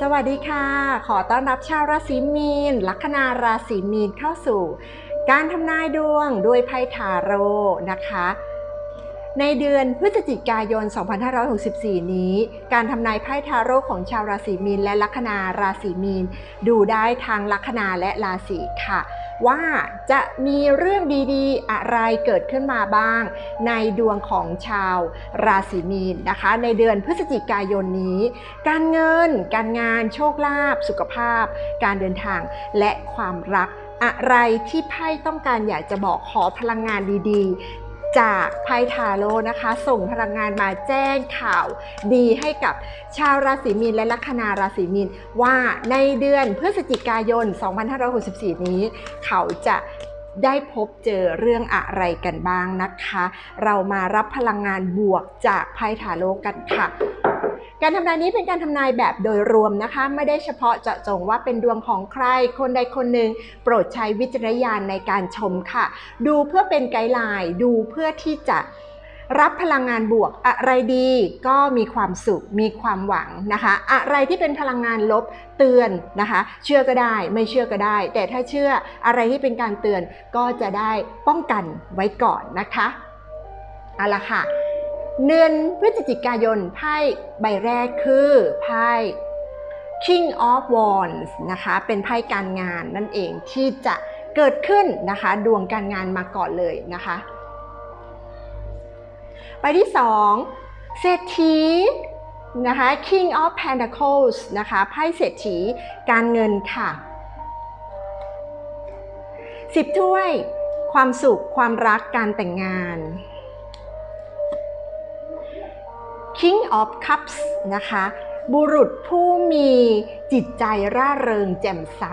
สวัสดีค่ะ ขอต้อนรับชาวราศีมีน ลัคนาราศีมีนเข้าสู่ การทำนายดวงด้วยไพ่ทาโร่นะคะ ในเดือนพฤศจิกายน 2564 นี้ การทำนายไพ่ทาโร่ของชาวราศีมีนและลัคนาราศีมีน ดูได้ทางลัคนาและราศีค่ะ ว่าจะมีเรื่องดีๆ อะไรเกิดขึ้นมาบ้าง ในดวงของชาวราศีมีนนะคะ ในเดือนพฤศจิกายนนี้ การเงิน การงานโชคลาภสุขภาพ การเดินทางและความรักอะไรที่ไพ่ต้องการอยากจะบอกขอพลังงานดีๆ จากไพ่ทาโร่นะคะ ส่งพลังงานมาแจ้งข่าวดีให้กับชาวราศีมีนและลัคนาราศีมีน ว่าในเดือนพฤศจิกายน 2564 นี้ เขาจะได้พบเจอเรื่องอะไรกันบ้างนะคะ เรามารับพลังงานบวกจากไพ่ทาโร่กันค่ะ การทำนายนี้เป็นการทำนายแบบโดยรวมนะคะ ไม่ได้เฉพาะเจาะจงว่าเป็นดวงของใครคนใดคนหนึ่งโปรดใช้วิจารณญาณในการชมค่ะ ดูเพื่อเป็นไกด์ไลน์ดูเพื่อที่จะรับพลังงานบวกอะไรดีก็มีความสุขมีความหวังนะคะ อะไรที่เป็นพลังงานลบเตือนนะคะ เชื่อก็ได้ไม่เชื่อก็ได้ แต่ถ้าเชื่ออะไรที่เป็นการเตือนก็จะได้ป้องกันไว้ก่อนนะคะเอาละค่ะ เดือนพฤศจิกายนไพ่ใบแรกคือไพ่ King of Wands นะคะเป็นไพ่การงานนั่นเองที่จะเกิดขึ้นนะคะดวงการงานมาก่อนเลยนะคะใบที่ 2 เศรษฐีนะคะ King of Pentacles นะคะไพ่เศรษฐีการเงินค่ะ 10 ถ้วย ความสุขความรักการแต่งงาน King of Cups นะคะ บุรุษผู้มีจิตใจร่าเริงแจ่มใส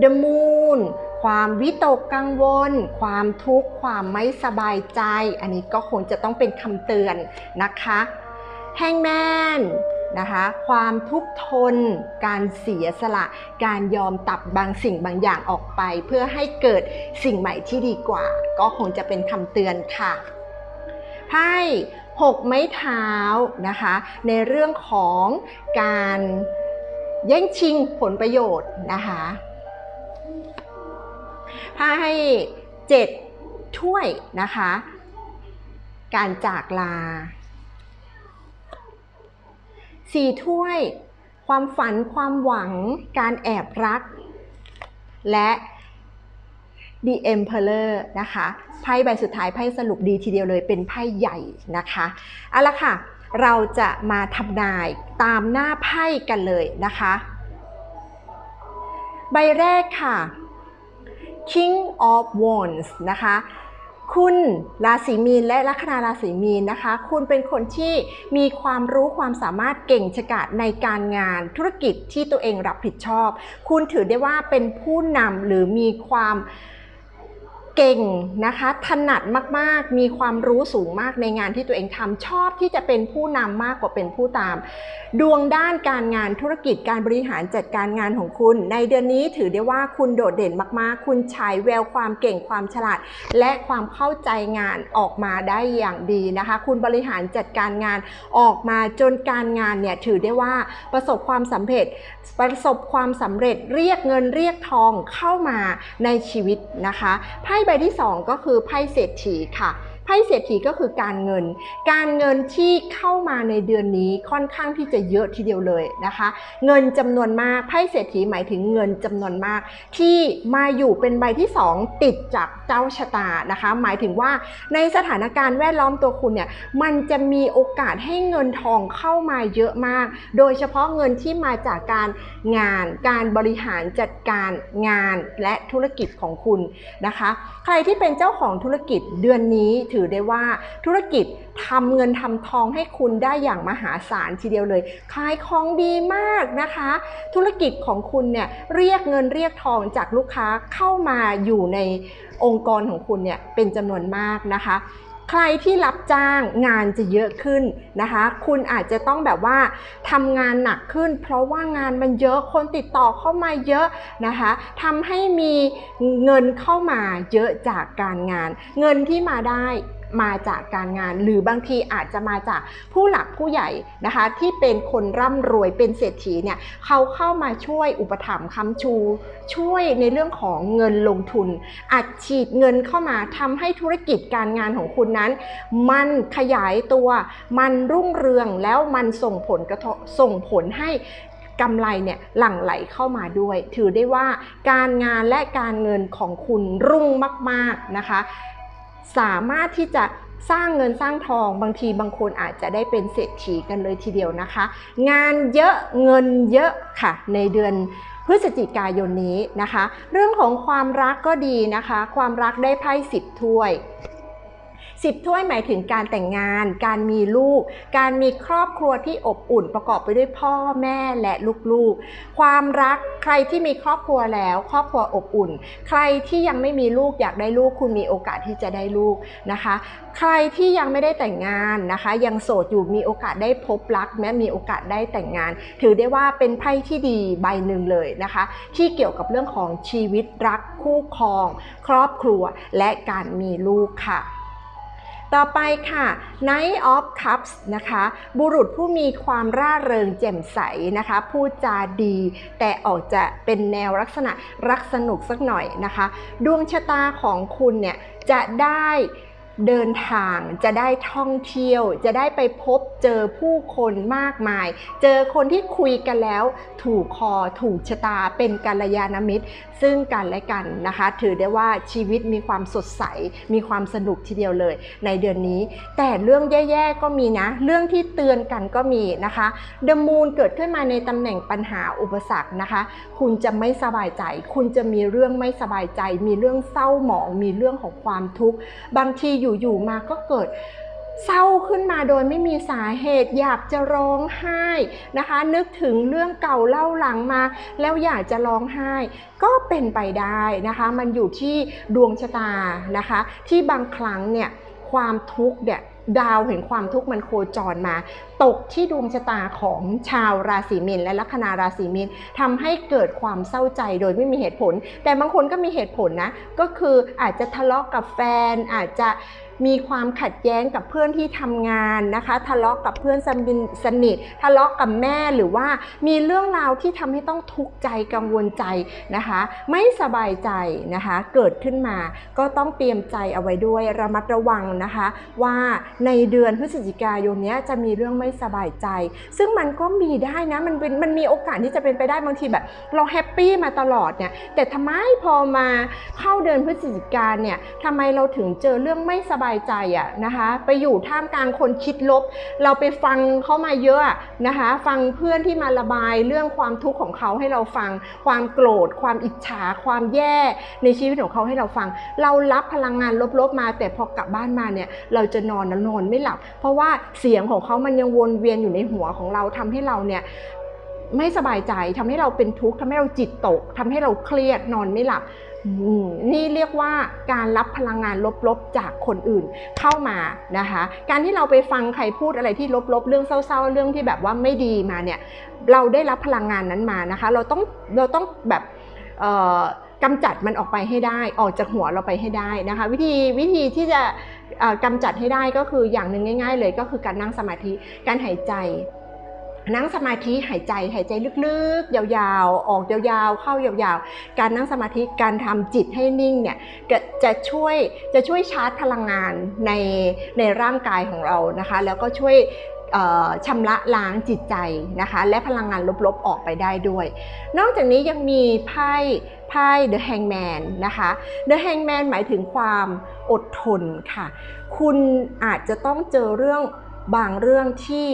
The Moon ความวิตกกังวล ความทุกข์ ความไม่สบายใจ อันนี้ก็คงจะต้องเป็นคำเตือนนะคะ Hangman นะคะความทุกข์ทน การเสียสละ การยอมตับบางสิ่งบางอย่างออกไป เพื่อให้เกิดสิ่งใหม่ที่ดีกว่า ก็คงจะเป็นคำเตือนค่ะ ไพ่หกไม้เท้านะคะ ในเรื่องของการแย่งชิงผลประโยชน์นะคะไพ่เจ็ดถ้วยนะคะ การจากลาสี่ถ้วย ความฝันความหวัง การแอบรัก และ The Emperor นะคะไพ่ใบสุดท้ายไพ่สรุปดีทีเดียวเลยเป็นไพ่ใหญ่นะคะเอาละค่ะ เราจะมาทำนายตามหน้าไพ่กันเลยนะคะ ใบแรกค่ะ King of Wands นะคะคุณราศีมีนและลัคนาราศีมีนนะคะ คุณเป็นคนที่มีความรู้ความสามารถเก่งฉกาจในการงานธุรกิจที่ตัวเองรับผิดชอบ คุณถือได้ว่าเป็นผู้นำหรือมีความ เก่งนะคะถนัดมากๆ มีความรู้สูงมากในงานที่ตัวเองทำชอบที่จะเป็นผู้นำมากกว่าเป็นผู้ตาม ดวงด้านการงานธุรกิจการบริหารจัดการงานของคุณ ในเดือนนี้ถือได้ว่าคุณโดดเด่นมากๆ คุณฉายแววความเก่งความฉลาด และความเข้าใจงานออกมาได้อย่างดีนะคะ คุณบริหารจัดการงานออกมาจนการงานเนี่ยถือได้ว่าประสบความสำเร็จ ประสบความสำเร็จเรียกเงินเรียกทองเข้ามาในชีวิตนะคะไพ่ใบที่ 2 ก็คือไพ่เศรษฐีค่ะ พ่เศรษฐีก็คือการเงิน การเงินที่เข้ามาในเดือนนี้ค่อนข้างที่จะเยอะทีเดียวเลยนะคะ เงินจำนวนมากไพ่เศรษฐีหมายถึงเงินจำนวนมาก ที่มาอยู่เป็นใบที่ 2 ติดจากเจ้าชะตานะคะ หมายถึงว่าในสถานการณ์แวดล้อมตัวคุณเนี่ยมันจะมีโอกาสให้เงินทองเข้ามาเยอะมาก โดยเฉพาะเงินที่มาจากการงาน การบริหารจัดการงานและธุรกิจของคุณนะคะ ใครที่เป็นเจ้าของธุรกิจเดือนนี้ถือได้ว่าธุรกิจทำเงินทำทองให้คุณได้อย่างมหาศาลทีเดียวเลย ขายของดีมากนะคะ ธุรกิจของคุณเนี่ยเรียกเงินเรียกทองจากลูกค้าเข้ามาอยู่ในองค์กรของคุณเนี่ยเป็นจำนวนมากนะคะ ใครที่รับจ้างงานจะเยอะขึ้นนะคะ คุณอาจจะต้องแบบว่าทำงานหนักขึ้น เพราะว่างานมันเยอะคนติดต่อเข้ามาเยอะนะคะทำให้มีเงินเข้ามาเยอะจากการงาน เงินที่มาได้ มาจากการงาน หรือบางทีอาจจะมาจากผู้หลักผู้ใหญ่นะคะที่เป็นคนร่ำรวยเป็นเศรษฐีเนี่ยเขาเข้ามาช่วยอุปถัมภ์ค้ำชู ช่วยในเรื่องของเงินลงทุนอัดฉีดเงินเข้ามาทำให้ธุรกิจการงานของคุณนั้น มันขยายตัว มันรุ่งเรืองแล้วมันส่งผลกระทบส่งผลให้กำไรเนี่ยหลั่งไหลเข้ามาด้วย ถือได้ว่าการงานและการเงินของคุณรุ่งมาก ๆนะคะ สามารถที่จะสร้างเงินสร้างทองบางทีบางคนอาจจะได้เป็นเศรษฐีกันเลยทีเดียวนะคะ งานเยอะเงินเยอะค่ะ ในเดือนพฤศจิกายนนี้นะคะ เรื่องของความรักก็ดีนะคะ ความรักได้ไพ่สิบถ้วย สิบถ้วยหมายถึงการแต่งงาน การมีลูก การมีครอบครัวที่อบอุ่นประกอบไปด้วยพ่อแม่และลูกๆ ความรักใครที่มีครอบครัวแล้ว ครอบครัวอบอุ่น ใครที่ยังไม่มีลูกอยากได้ลูกคุณมีโอกาสที่จะได้ลูกนะคะ ใครที่ยังไม่ได้แต่งงานนะคะ ยังโสดอยู่มีโอกาสได้พบรักแม้มีโอกาสได้แต่งงาน ถือได้ว่าเป็นไพ่ที่ดีใบหนึ่งเลยนะคะ ที่เกี่ยวกับเรื่องของชีวิตรักคู่ครอง ครอบครัวและการมีลูกค่ะ ต่อไปค่ะ Knight of Cups นะคะ บุรุษผู้มีความร่าเริงแจ่มใสนะคะ พูดจาดี แต่ออกจะเป็นแนวลักษณะรักสนุกสักหน่อยนะคะ ดวงชะตาของคุณเนี่ยจะได้ เดินทางจะได้ท่องเที่ยว จะได้ไปพบเจอผู้คนมากมาย เจอคนที่คุยกันแล้ว ถูกคอถูกชะตาเป็นกัลยาณมิตร ซึ่งกันและกันนะคะ ถือได้ว่าชีวิตมีความสดใส มีความสนุกทีเดียวเลย ในเดือนนี้ แต่เรื่องแย่ๆก็มีนะ เรื่องที่เตือนกันก็มีนะคะเดมูนเกิดขึ้นมาในตำแหน่งปัญหาอุปสรรคนะคะ คุณจะไม่สบายใจ คุณจะมีเรื่องไม่สบายใจ มีเรื่องเศร้าหมอง มีเรื่องของความทุกข์ บางทีอยู่อยู่มาก็เกิดเศร้าขึ้นมาโดยไม่มีสาเหตุอยากจะร้องไห้นะคะ นึกถึงเรื่องเก่าเล่าหลังมา แล้วอยากจะร้องไห้ ก็เป็นไปได้นะคะ มันอยู่ที่ดวงชะตานะคะ ที่บางครั้งเนี่ยความทุกข์เนี่ย ดาวเห็นความทุกข์มันโคจรมา ตกที่ดวงชะตาของชาวราศีมีนและลัคนาราศีมีนทำให้เกิดความเศร้าใจโดยไม่มีเหตุผล แต่บางคนก็มีเหตุผลนะ ก็คืออาจจะทะเลาะกับแฟนอาจจะ มีความขัดแย้งกับเพื่อนที่ทำงานนะคะ ทะเลาะกับเพื่อนสนิท ทะเลาะกับแม่หรือว่ามีเรื่องราวที่ทำให้ต้องทุกข์ใจกังวลใจนะคะ ไม่สบายใจนะคะ เกิดขึ้นมาก็ต้องเตรียมใจเอาไว้ด้วยระมัดระวังนะคะ ว่าในเดือนพฤศจิกายนนี้จะมีเรื่องไม่สบายใจ ซึ่งมันก็มีได้นะมันเป็นมันมีโอกาสที่จะเป็นไปได้บางทีแบบ เราแฮปปี้มาตลอดเนี่ยแต่ทำไมพอมาเข้าเดือนพฤศจิกาเนี่ยทำไมเราถึงเจอเรื่องไม่สบายใจอะนะคะไปอยู่ท่ามกลางคนคิดลบ เราไปฟังเขามาเยอะนะคะฟังเพื่อนที่มาระบายเรื่องความทุกข์ของเขาให้เราฟัง ความโกรธ ความอิจฉา ความแย่ในชีวิตของเขาให้เราฟัง เรารับพลังงานลบๆมา แต่พอกลับบ้านมาเนี่ยเราจะนอนนะนอนไม่หลับ เพราะว่าเสียงของเขามันยังวนเวียนอยู่ในหัวของเราทำให้เราเนี่ยไม่สบายใจทำให้เราเป็นทุกข์ทำให้เราจิตตกทำให้เราเครียดนอนไม่หลับ นี่เรียกว่าการรับพลังงานลบๆจากคนอื่นเข้ามานะคะ การที่เราไปฟังใครพูดอะไรที่ลบๆ เรื่องเศร้าๆ เรื่องที่แบบว่าไม่ดีมาเนี่ย เราได้รับพลังงานนั้นมานะคะ เราต้องเราต้องแบบกำจัดมันออกไปให้ได้ ออกจากหัวเราไปให้ได้นะคะ วิธีวิธีที่จะกำจัดให้ได้ก็คืออย่างหนึ่งง่าย ๆ เลยก็คือการนั่งสมาธิการหายใจ นั่งสมาธิหายใจหายใจลึกๆ ยาวๆ ออกยาวๆ เข้ายาวๆ การนั่งสมาธิการทำจิตให้นิ่งเนี่ยจะช่วยจะช่วยชาร์จพลังงานในในร่างกายของเรานะคะ แล้วก็ช่วยชำระล้างจิตใจนะคะ และพลังงานลบๆออกไปได้ด้วย นอกจากนี้ยังมีไพ่ไพ่ The Hangman นะคะ The Hangman หมายถึงความอดทนค่ะ คุณอาจจะต้องเจอเรื่องบางเรื่องที่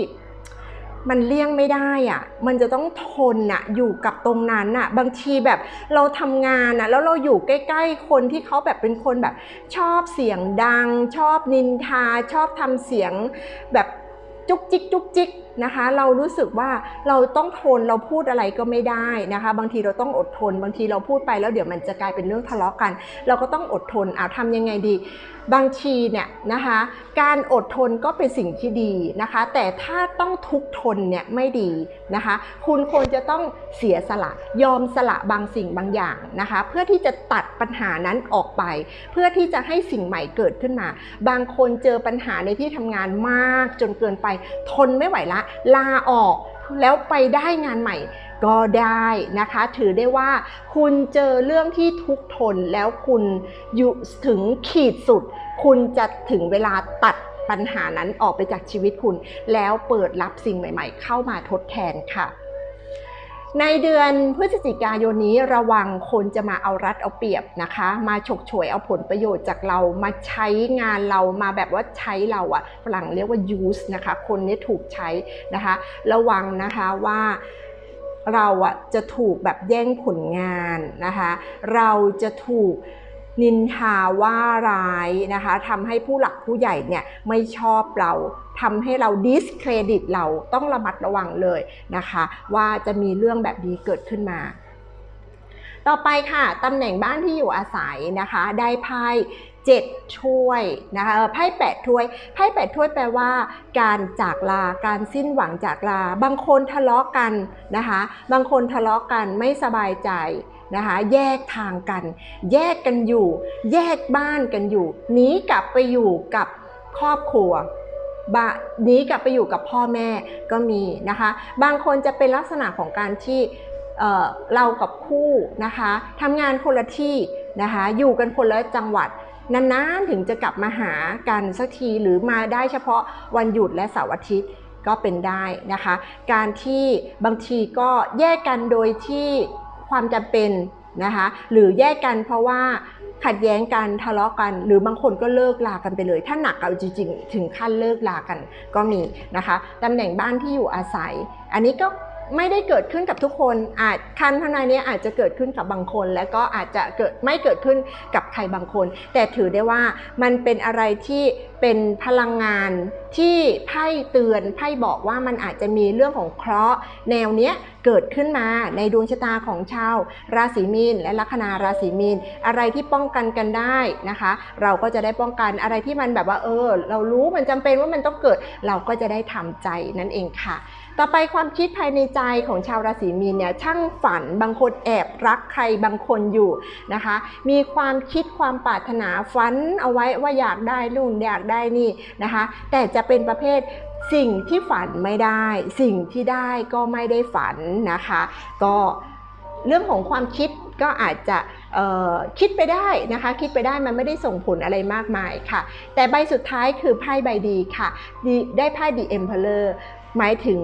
มันเลี่ยงไม่ได้อะมันจะต้องทนอะอยู่กับตรงนั้นอะบางทีแบบเราทำงานอะแล้วเราอยู่ใกล้ ๆ คนที่เขาแบบเป็นคนแบบ ชอบเสียงดัง ชอบนินทา ชอบทำเสียงแบบจุกจิกจุกจิก นะคะ เรารู้สึกว่าเราต้องทนเราพูดอะไรก็ไม่ได้นะคะ บางทีเราต้องอดทน บางทีเราพูดไปแล้วเดี๋ยวมันจะกลายเป็นเรื่องทะเลาะกัน เราก็ต้องอดทนเอาทำยังไงดี บางทีเนี่ยนะคะ การอดทนก็เป็นสิ่งที่ดีนะคะ แต่ถ้าต้องทุกข์ทนเนี่ยไม่ดีนะคะ คุณควรจะต้องเสียสละยอมสละบางสิ่งบางอย่างนะคะ เพื่อที่จะตัดปัญหานั้นออกไป เพื่อที่จะให้สิ่งใหม่เกิดขึ้นมา บางคนเจอปัญหาในที่ทำงานมากจนเกินไปทนไม่ไหวละลาออกแล้วไปได้งานใหม่ก็ได้นะคะ ถือได้ว่าคุณเจอเรื่องที่ทุกข์ทนแล้วคุณอยู่ถึงขีดสุด คุณจะถึงเวลาตัดปัญหานั้นออกไปจากชีวิตคุณ แล้วเปิดรับสิ่งใหม่ ๆ เข้ามาทดแทนค่ะ ในเดือนพฤศจิกายนนี้ระวังคนจะมาเอารัดเอาเปรียบนะคะ มาฉกฉวยเอาผลประโยชน์จากเรามาใช้งานเรามาแบบว่าใช้เราอะฝรั่งเรียกว่า use นะคะ คนนี้ถูกใช้นะคะ ระวังนะคะว่าเราอะจะถูกแบบแย่งผลงานนะคะ เราจะถูก นินทาว่าร้ายนะคะทำให้ผู้หลักผู้ใหญ่เนี่ยไม่ชอบเราทำให้เราดิสเครดิตเราต้องระมัดระวังเลยนะคะ ว่าจะมีเรื่องแบบนี้เกิดขึ้นมาต่อไปค่ะตำแหน่งบ้านที่อยู่อาศัยนะคะ ได้ไพ่เจ็ดถ้วยนะคะไพ่แปดถ้วยไพ่แปดถ้วยแปลว่า การจากลาการสิ้นหวังจากลา บางคนทะเลาะกันนะคะ บางคนทะเลาะกันไม่สบายใจ นะคะแยกทางกัน แยกกันอยู่ แยกบ้านกันอยู่หนีกลับไปอยู่กับครอบครัวบะหนีกลับไปอยู่กับพ่อแม่ก็มีนะคะ บางคนจะเป็นลักษณะของการที่เเรากับคู่นะคะทำงานคนละที่นะคะอยู่กันคนละจังหวัดนานๆถึงจะกลับมาหากันสักทีหรือมาได้เฉพาะวันหยุดและเสาร์อาทิตย์ก็เป็นได้นะคะ การที่บางทีก็แยกกันโดยที่ ความจำเป็นนะคะหรือแยกกันเพราะว่าขัดแย้งกันทะเลาะกัน หรือบางคนก็เลิกลากันไปเลย ถ้าหนักเอาจริงๆถึงขั้นเลิกลากันก็มีนะคะตำแหน่งบ้านที่อยู่อาศัย อันนี้ก็ ไม่ได้เกิดขึ้นกับทุกคนอาจคันทนายนี้อาจจะเกิดขึ้นกับบางคน และก็อาจจะเกิดไม่เกิดขึ้นกับใครบางคน แต่ถือได้ว่ามันเป็นอะไรที่เป็นพลังงานที่ไพ่เตือนไพ่บอกว่ามันอาจจะมีเรื่องของเคราะห์แนวเนี้ยเกิดขึ้นมาในดวงชะตาของชาวราศีมีนและลัคนาราศีมีน อะไรที่ป้องกันกันได้นะคะ เราก็จะได้ป้องกันอะไรที่มันแบบว่าเออ เรารู้มันจำเป็นว่ามันต้องเกิด เราก็จะได้ทำใจนั่นเองค่ะ ต่อไปความคิดภายในใจของชาวราศีมีนเนี่ยช่างฝันบางคนแอบรักใครบางคนอยู่นะคะ มีความคิดความปรารถนาฝันเอาไว้ว่าอยากได้นู่นอยากได้นี่นะคะ แต่จะเป็นประเภทสิ่งที่ฝันไม่ได้ สิ่งที่ได้ก็ไม่ได้ฝันนะคะ ก็เรื่องของความคิดก็อาจจะคิดไปได้นะคะ คิดไปได้มันไม่ได้ส่งผลอะไรมากมายค่ะ แต่ใบสุดท้ายคือไพ่ใบดีค่ะ ได้ไพ่ The Emperor หมายถึง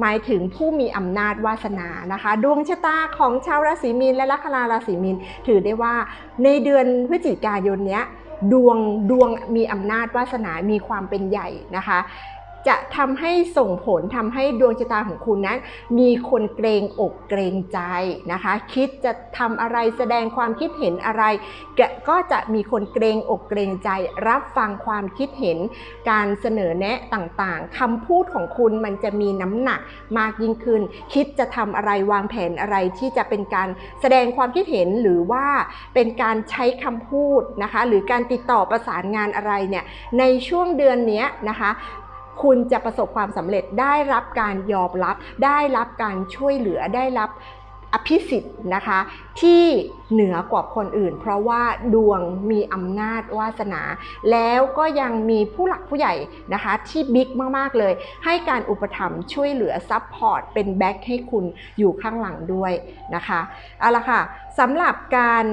หมายถึงผู้มีอำนาจวาสนานะคะ ดวงชะตาของชาวราศีมีนและลัคนาราศีมีน ถือได้ว่าในเดือนพฤศจิกายนเนี้ยดวงดวงมีอำนาจวาสนา มีความเป็นใหญ่นะคะ จะทำให้ส่งผลทำให้ดวงชะตาของคุณนั้น มีคนเกรงอกเกรงใจนะคะ คิดจะทำอะไรแสดงความคิดเห็นอะไร ก็จะมีคนเกรงอกเกรงใจ รับฟังความคิดเห็น การเสนอแนะต่างๆคำพูดของคุณมันจะมีน้ำหนักมากยิ่งขึ้น คิดจะทำอะไรวางแผนอะไรที่จะเป็นการแสดงความคิดเห็นหรือว่าเป็นการใช้คำพูดนะคะ หรือการติดต่อประสานงานอะไรเนี่ยในช่วงเดือนนี้นะคะ คุณจะประสบความสำเร็จได้รับการยอมรับ ได้รับการช่วยเหลือได้รับอภิสิทธิ์นะคะที่เหนือกว่าคนอื่น เพราะว่าดวงมีอำนาจวาสนา แล้วก็ยังมีผู้หลักผู้ใหญ่นะคะที่บิ๊กมาก ๆ เลย ให้การอุปถัมภ์ช่วยเหลือซัพพอร์ตเป็นแบ็คให้คุณอยู่ข้างหลังด้วยนะคะเอาละค่ะสำหรับการ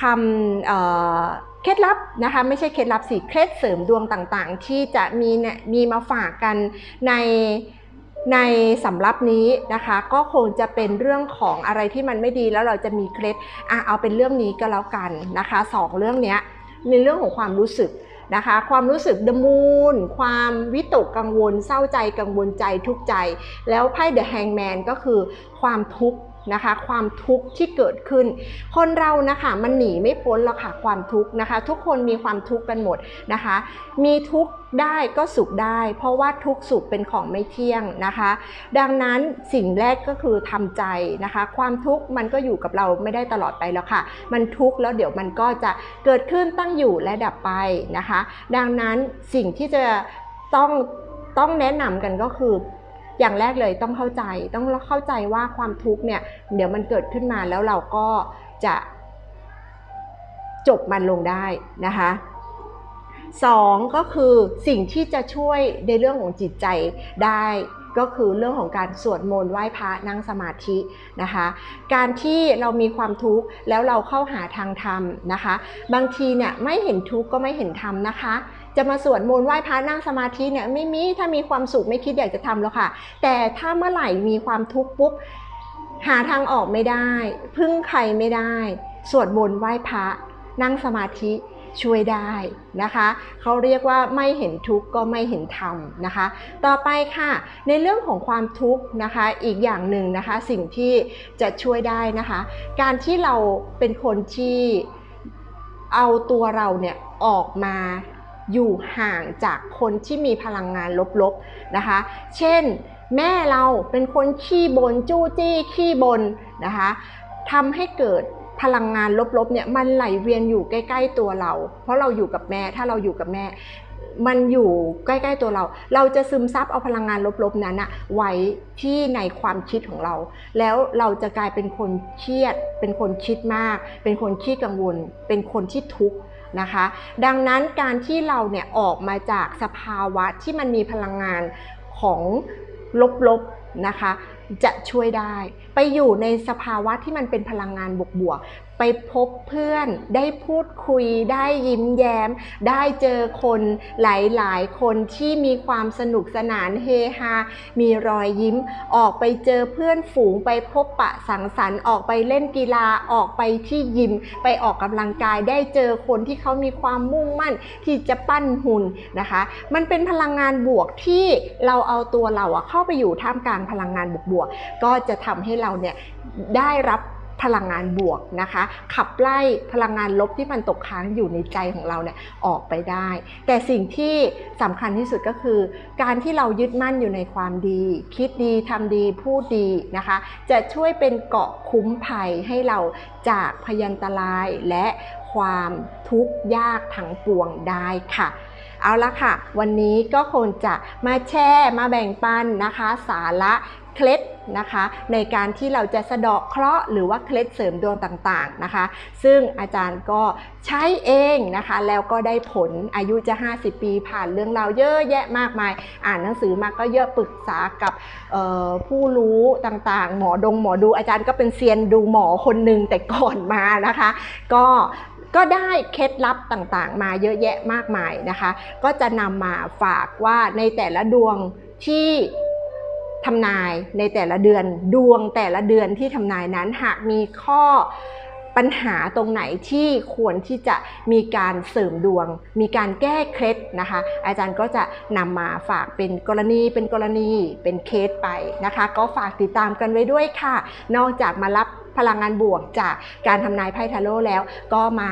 คำ เคล็ดลับนะคะไม่ใช่เคล็ดลับสิเคล็ดเสริมดวงต่างๆ ที่จะมีเนี่ยมีมาฝากกันในในสำรับนี้นะคะ ก็คงจะเป็นเรื่องของอะไรที่มันไม่ดีแล้วเราจะมีเคล็ดอะเอาเป็นเรื่องนี้ก็แล้วกันนะคะสองเรื่องเนี้ยในเรื่องของความรู้สึกนะคะความรู้สึกดมูนความวิตกกังวล เศร้าใจกังวลใจทุกใจ แล้วไพ่ The Hangman ก็คือความทุกข์ นะคะ ความทุกข์ที่เกิดขึ้น คนเรานะคะมันหนีไม่พ้นหรอกค่ะความทุกข์นะคะ ทุกคนมีความทุกข์กันหมดนะคะ มีทุกข์ได้ก็สุขได้ เพราะว่าทุกข์สุขเป็นของไม่เที่ยงนะคะ ดังนั้นสิ่งแรกก็คือทำใจนะคะ ความทุกข์มันก็อยู่กับเราไม่ได้ตลอดไปแล้วค่ะ มันทุกข์แล้วเดี๋ยวมันก็จะเกิดขึ้นตั้งอยู่และดับไปนะคะ ดังนั้นสิ่งที่จะต้องต้องแนะนำกันก็คือ อย่างแรกเลยต้องเข้าใจต้องเข้าใจว่าความทุกข์เนี่ยเดี๋ยวมันเกิดขึ้นมาแล้วเราก็จะจบมันลงได้นะคะสองก็คือสิ่งที่จะช่วยในเรื่องของจิตใจได้ก็คือเรื่องของการสวดมนต์ไหว้พระนั่งสมาธินะคะ การที่เรามีความทุกข์แล้วเราเข้าหาทางธรรมนะคะ บางทีเนี่ยไม่เห็นทุกข์ก็ไม่เห็นธรรมนะคะ จะมาสวดมนต์ไหว้พระนั่งสมาธิเนี่ยไม่มีถ้ามีความสุขไม่คิดอยากจะทำแล้วค่ะ แต่ถ้าเมื่อไหร่มีความทุกข์ปุ๊บหาทางออกไม่ได้ พึ่งใครไม่ได้ สวดมนต์ไหว้พระนั่งสมาธิช่วยได้นะคะเขาเรียกว่าไม่เห็นทุกข์ก็ไม่เห็นธรรมนะคะ ต่อไปค่ะในเรื่องของความทุกข์นะคะอีกอย่างหนึ่งนะคะสิ่งที่จะช่วยได้นะคะ การที่เราเป็นคนที่เอาตัวเราเนี่ยออกมา อยู่ห่างจากคนที่มีพลังงานลบๆนะคะ เช่น แม่เราเป็นคนขี้บน่นจู้จี้ขี้บนนะคะทำให้เกิดพลังงานลบๆเนี่ยมันไหลเวียนอยู่ใกล้ ๆ ตัวเรา เพราะเราอยู่กับแม่ถ้าเราอยู่กับแม่ มันอยู่ใกล้ ๆ ตัวเรา เราจะซึมซับเอาพลังงานลบๆนั้นอะไว้ที่ในความคิดของเรา แล้วเราจะกลายเป็นคนเครียด เป็นคนคิดมาก เป็นคนขี้กังวล เป็นคนที่ทุกข์ นะคะ ดังนั้นการที่เราเนี่ยออกมาจากสภาวะที่มันมีพลังงานของลบๆนะคะจะช่วยได้ ไปอยู่ในสภาวะที่มันเป็นพลังงานบวกๆ ไปพบเพื่อนได้พูดคุยได้ยิ้มแย้ม ได้เจอคนหลายๆ คนที่มีความสนุกสนานเฮฮา มีรอยยิ้ม ออกไปเจอเพื่อนฝูงไปพบปะสังสรรค์ออกไปเล่นกีฬาออกไปที่ยิม ไปออกกำลังกายได้เจอคนที่เขามีความมุ่งมั่นที่จะปั้นหุ่นนะคะ มันเป็นพลังงานบวกที่เราเอาตัวเราเข้าไปอยู่ท่ามกลางพลังงานบวกๆก็จะทำให้เราเนี่ยได้รับ พลังงานบวกนะคะ ขับไล่พลังงานลบที่มันตกค้างอยู่ในใจของเราเนี่ยออกไปได้ แต่สิ่งที่สำคัญที่สุดก็คือ การที่เรายึดมั่นอยู่ในความดี คิดดีทำดีพูดดีนะคะ จะช่วยเป็นเกาะคุ้มภัยให้เราจากพยันตรายและความทุกข์ยากทั้งปวงได้ค่ะเอาละค่ะ วันนี้ก็คงจะมาแชร์มาแบ่งปันนะคะ สาระเคล็ด นะคะ ในการที่เราจะสะเดาะเคราะห์หรือว่าเคล็ดเสริมดวงต่างๆนะคะ ซึ่งอาจารย์ก็ใช้เองนะคะ แล้วก็ได้ผลอายุจะ 50 ปีผ่านเรื่องราวเยอะแยะมากมาย อ่านหนังสือมาก็เยอะปรึกษากับผู้รู้ต่างๆ หมอดงหมอดูอาจารย์ก็เป็นเซียนดูหมอคนหนึ่งแต่ก่อนมานะคะ ก็ก็ได้เคล็ดลับต่างๆ มาเยอะแยะมากมายนะคะ ก็จะนำมาฝากว่าในแต่ละดวงที่ ทำนายในแต่ละเดือนดวงแต่ละเดือนที่ทำนายนั้นหากมีข้อปัญหาตรงไหนที่ควรที่จะมีการเสริมดวง มีการแก้เคล็ดนะคะ อาจารย์ก็จะนำมาฝากเป็นกรณีเป็นกรณีเป็นเคสไปนะคะ ก็ฝากติดตามกันไว้ด้วยค่ะ นอกจากมารับพลังงานบวกจากการทำนายไพ่ทาโร่แล้ว ก็มา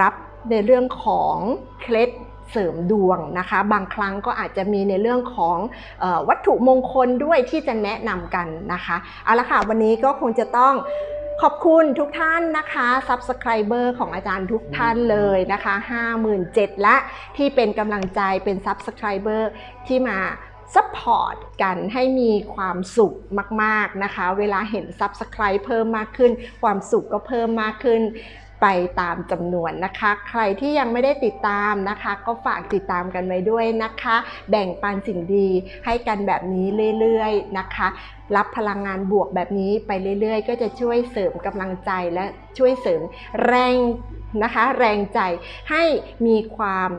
รับในเรื่องของเคล็ด เสริมดวงนะคะ บางครั้งก็อาจจะมีในเรื่องของออวัตถุมงคลด้วยที่จะแนะนำกันนะคะเอาละค่ะวันนี้ก็คงจะต้องขอบคุณทุกท่านนะคะ Subscriber ของอาจารย์ทุกท่านเลยนะคะ 57,000และที่เป็นกำลังใจเป็น Subscriber ที่มาซัพพอร์ตกันให้มีความสุขมาก ๆ นะคะ เวลาเห็น Subscribe เพิ่มมากขึ้น ความสุขก็เพิ่มมากขึ้น ไปตามจำนวนนะคะ ใครที่ยังไม่ได้ติดตามนะคะ ก็ฝากติดตามกันไว้ด้วยนะคะ แบ่งปันสิ่งดีให้กันแบบนี้เรื่อยๆนะคะ รับพลังงานบวกแบบนี้ไปเรื่อยๆ ก็จะช่วยเสริมกำลังใจและช่วยเสริมแรงนะคะ แรงใจให้มีความ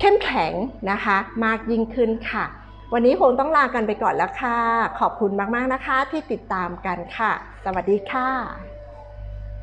เข้มแข็งนะคะ มากยิ่งขึ้นค่ะ วันนี้คงต้องลากันไปก่อนแล้วค่ะ ขอบคุณมากๆนะคะที่ติดตามกันค่ะ สวัสดีค่ะ